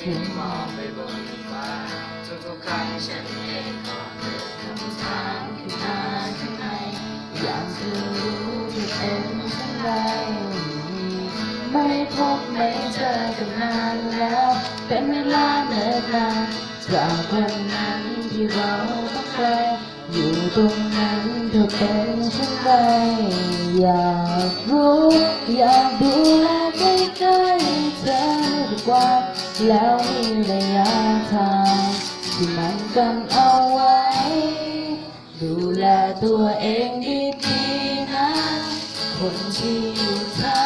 ฉันมองไปบนฟ้าทุกๆครั้งฉันเองก็เกิดคำถามขึ้นมาข้างในอยากจะรู้ที่เป็นเช่นไรไม่พบไม่เจอกันนานแล้ว เป็นเวลาเนิ่นนานจากวันนั้นที่เราต้องไกลอยู่ตรงนั้นเธอเป็นเช่นไรอยากรู้อยากดูแลใกล้ๆเธอทุกวัน แล้วมีระยะทางที่มันกันเอาไว้ ดูแลตัวเองดีๆนะ คนที่อยู่ทา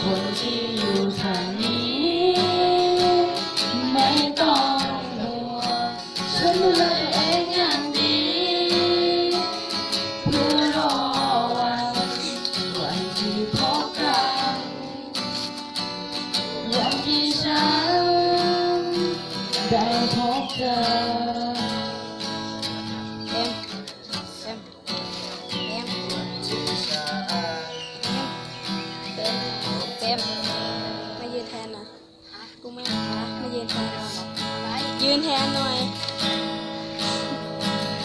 คนที่อยู่ทาง giờ em em em em em mày ยืนแทนนะกูไม่นะไม่ยืนแทนนะยืนแทนหน่อย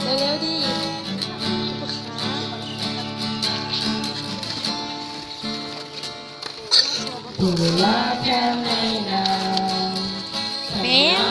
เร็วๆดิผู้รักแค่ไหนนา Bé